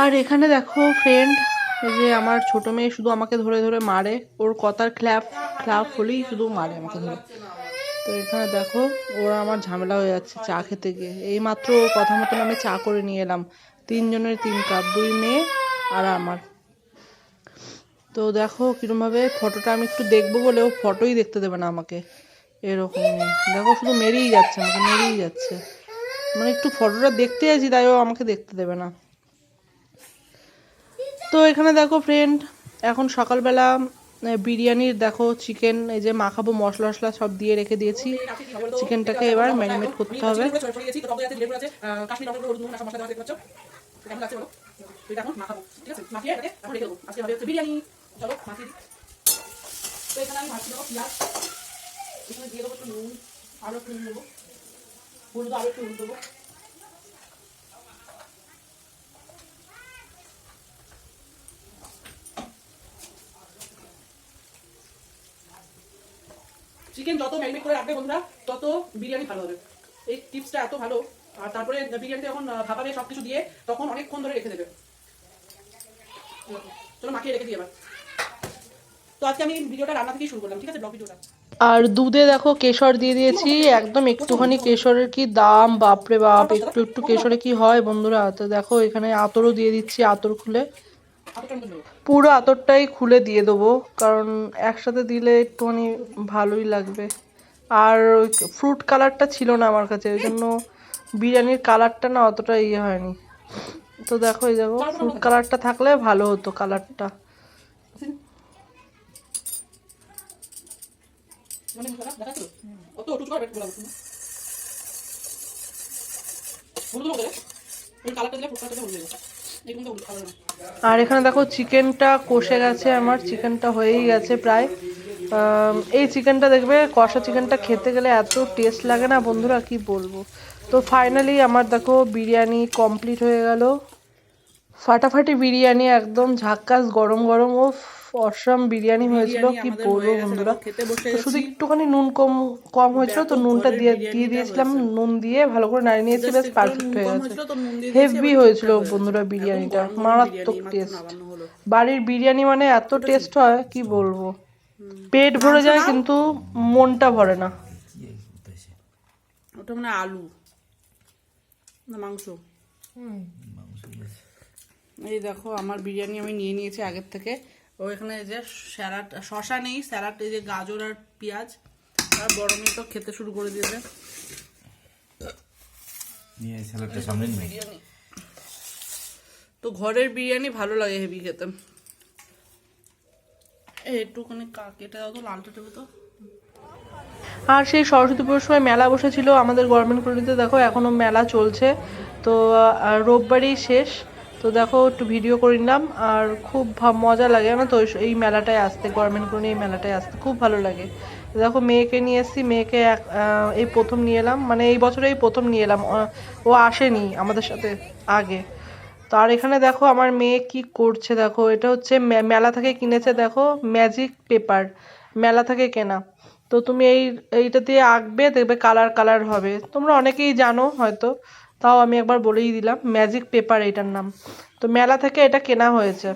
আর এখানে দেখো ফ্রেন্ড যে আমার ছোট মেয়ে শুধু আমাকে ধরে ধরে মারে। ওর কথার ক্ল্যাপ ক্ল্যাপ হলেই শুধু মারে আমাকে ধরে। তো এখানে দেখো, ওরা আমার ঝামেলা হয়ে যাচ্ছে চা খেতে গিয়ে। এই মাত্র ওর কথা মতন আমি চা করে নিয়ে এলাম। তিনজনের তিন কাপ দুই মেয়ে আর আমার। তো দেখো কিরমভাবে ফটোটা আমি একটু দেখব বলে ও ফটোই দেখতে দেবে না আমাকে। এরকম দেখো শুধু মেরেই যাচ্ছে আমাকে, মেরেই যাচ্ছে। মানে একটু ফটোটা দেখতে আছি তাই ও আমাকে দেখতে দেবে না। তো এখানে দেখো ফ্রেন্ড এখন সকালবেলা বিরিয়ানির দেখো চিকেন এই যে মাখাবো মশলা মশলা সব দিয়ে রেখে দিয়েছি। চিকেনটাকে এবার ম্যারিনেট করতে হবে। একটু দেবো। হলুদ আরও একটু দেবো। চিকেন যত ম্যারিনেট করে রাখবে বন্ধুরা তত বিরিয়ানি ভালো হবে। এই টিপসটা এত ভালো। আর তারপরে বিরিয়ানিতে যখন ভাপাবে সব কিছু দিয়ে তখন অনেকক্ষণ ধরে রেখে দেবে। চলো মাখিয়ে রেখে দিই এবার। তো আজকে আমি ভিডিওটা রান্না থেকেই শুরু করলাম ঠিক আছে? ব্লগ ভিডিওটা। আর দুধে দেখো কেশর দিয়ে দিয়েছি একদম একটুখানি কেশরের কি দাম বাপরে বাপ একটু একটু কেশরে কি হয় বন্ধুরা? তো দেখো এখানে আতরও দিয়ে দিচ্ছি আতর খুলে। পুরো আতরটাই খুলে দিয়ে দেবো, কারণ একসাথে দিলে একটুখানি ভালোই লাগবে। আর ওই ফ্রুট কালারটা ছিল না আমার কাছে, ওই জন্য বিরিয়ানির কালারটা না অতটা ইয়ে হয়নি। তো দেখো, এই দেখো ফ্রুট কালারটা থাকলে ভালো হতো কালারটা কালারটা দিলে দেবো আর এখানে দেখো চিকেনটা কষে গেছে আমার, চিকেনটা হয়েই গেছে প্রায়। এই চিকেনটা দেখবে, কষা চিকেনটা খেতে গেলে এত টেস্ট লাগে না বন্ধুরা, কি বলব? তো ফাইনালি আমার দেখো বিরিয়ানি কমপ্লিট হয়ে গেল। ফাটাফাটি বিরিয়ানি একদম ঝাক্কাস, গরম গরম ও অসম বিরিয়ানি হয়েছিল কি বলব বন্ধুরা? শুধু একটুখানি নুন কম কম হয়েছিল তো নুনটা দিয়ে দিয়ে দিয়েছিলাম নুন দিয়ে ভালো করে নাড়িয়ে নিয়েছি বেশ পারফেক্ট হয়ে গেছে। হেভি হয়েছিল বন্ধুরা বিরিয়ানিটা মারাত্মক টেস্ট বাড়ির বিরিয়ানি মানে এত টেস্ট হয় কি বলব? পেট ভরে যায় কিন্তু মনটা ভরে না। ওটা মানে আলু। না মাংস। এই দেখো আমার বিরিয়ানি আমি নিয়ে নিয়েছি আগের থেকে। ও এখানে এই যে স্যালাড শশা নেই স্যালাড এই যে গাজর আর পেঁয়াজ। আর বড় মেয়ে তো খেতে শুরু করে দিয়েছে। তো ঘরের বিরিয়ানি ভালো লাগে হেভি খেতে। একটুখানি কা কেটে দাও তো লালটা দেবো তো। আর সেই সরস্বতী পুজোর সময় মেলা বসেছিল আমাদের গভর্নমেন্ট কলোনিতে দেখো এখনও মেলা চলছে। তো রোববারই শেষ। তো দেখো, একটু ভিডিও করে নিলাম। আর খুব মজা লাগে না তো, এই- মেলাটায় আসতে গভর্নমেন্ট কলোনি এই মেলাটায় আসতে। খুব ভালো লাগে। দেখো, মেয়েকে নিয়ে এসেছি, মেয়েকে এক- এই প্রথম নিয়ে এলাম। মানে এই বছরে এই প্রথম নিয়ে এলাম। ও আসেনি আমাদের সাথে আগে। তো আর এখানে দেখো, আমার মেয়ে কি করছে দেখো, এটা হচ্ছে মেলা থেকে কিনেছে দেখো ম্যাজিক পেপার মেলা থেকে কেনা। তো তুমি এই, এইটা দিয়ে আঁকবে, দেখবে কালার কালার হবে। তোমরা অনেকেই জানো হয়তো। তাও আমি একবার বলেই দিলাম ম্যাজিক পেপার এটার নাম। তো মেলা থেকে এটা কেনা হয়েছে।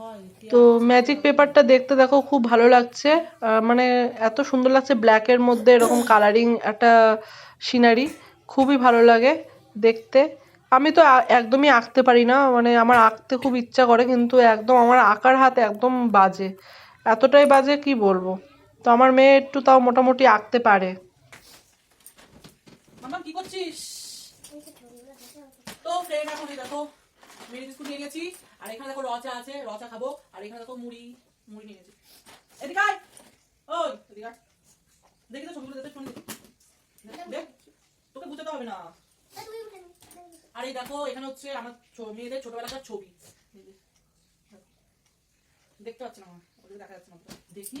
হয় তো ম্যাজিক পেপারটা দেখতে দেখো খুব ভালো লাগছে। মানে এত সুন্দর লাগছে ব্ল্যাকের মধ্যে এরকম কালারিং একটা সিনারি খুবই ভালো লাগে দেখতে। আমি তো একদমই আঁকতে পারি না মানে আমার আঁকতে খুব ইচ্ছা করে কিন্তু একদম আমার আঁকার হাত একদম বাজে। এতটাই বাজে কি বলব? তো আমার মেয়ে একটু তাও মোটামুটি আঁকতে পারে। মামা কি করছিস? তো ফ্রেন্ড এখন দেখো মেরি বিস্কুট নিয়ে নিয়েছি। আর এখানে দেখো রচা আছে রচা খাব। আর এখানে দেখো মুড়ি মুড়ি নিয়ে নিয়েছি। এদিকে আয়। ওই এদিকে আয়। দেখি তো ছবিগুলো দেখতে শুনি। দেখ তোকে বুঝতে হবে না। আর এই দেখো এখানে হচ্ছে আমার মেয়েদের ছোটবেলাকার ছবি। দেখতে পাচ্ছি না আমার? ওদিকে দেখা যাচ্ছে না। দেখি।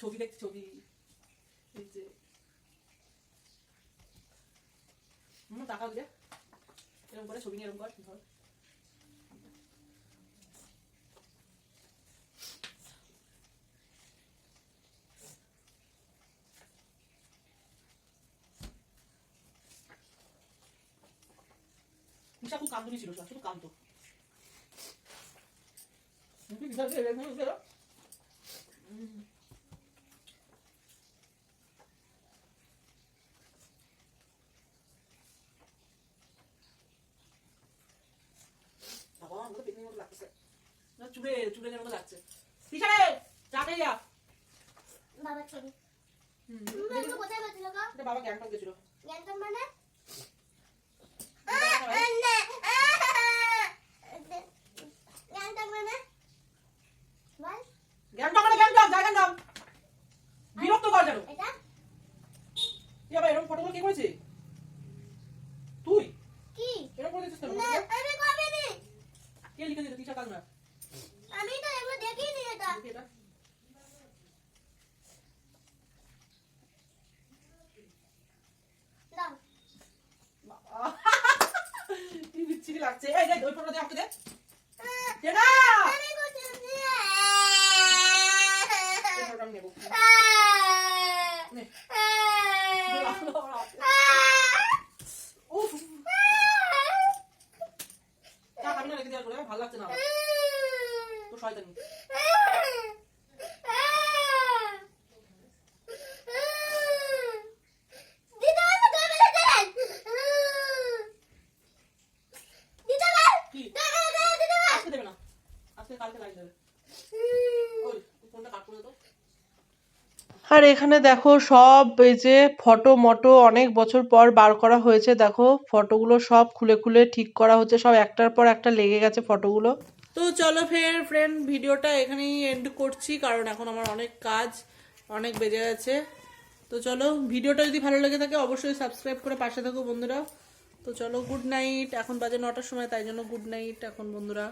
ছবি দেখছি ছবি হুম টাকা দিয়ে এরকম করে ছবি নিয়ে এরকম কর ধর খুব কান্দুনি ছিল শুধু কান্দতো বাবা লাগতেছে না চুড়ে চুড়ে মতো লাগছে। পিছারে চা যা। বাবা ছবি। হুম, তুমি কোথায় পাচ্ছিল গো? এটা বাবা গ্যাংটক গেছিল। জ্ঞানতম মানে? জ্ঞানতম মানে? গ্যাংটক মানে গ্যাংটক জায়গার নাম বিরক্ত কর যেন এটা এ বাবা এরকম ফটোগুলো কে করেছে তুই কি এরকম করে দিচ্ছিস কেন না আমি কবে নি কে লিখে দিল তিশা কাজ না আমি তো এগুলো দেখিনি এটা দেখি এটা দাও বাবা, কি বিচ্ছিরি লাগছে। এই দেখ ওই দে ভালো লাগছে না শয়তানি দিতে পারব তুই বলে দেন দিতে পার কি দিতে পার আজকে দেবে না আজকে কালকে লাইন দেবে ওই ফোনটা কাট করে দাও আর এখানে দেখো সব এই যে ফটো মটো অনেক বছর পর বার করা হয়েছে। দেখো ফটোগুলো সব খুলে খুলে ঠিক করা হচ্ছে, সব একটার পর একটা লেগে গেছে ফটোগুলো তো চলো ফের ফ্রেন্ড ভিডিওটা এখানেই এন্ড করছি, কারণ এখন আমার অনেক কাজ, অনেক বেজে গেছে। তো চলো ভিডিওটা যদি ভালো লেগে থাকে অবশ্যই সাবস্ক্রাইব করে পাশে থাকো বন্ধুরা। তো চলো গুড নাইট এখন বাজে নটার সময়, তাই জন্য গুড নাইট এখন বন্ধুরা।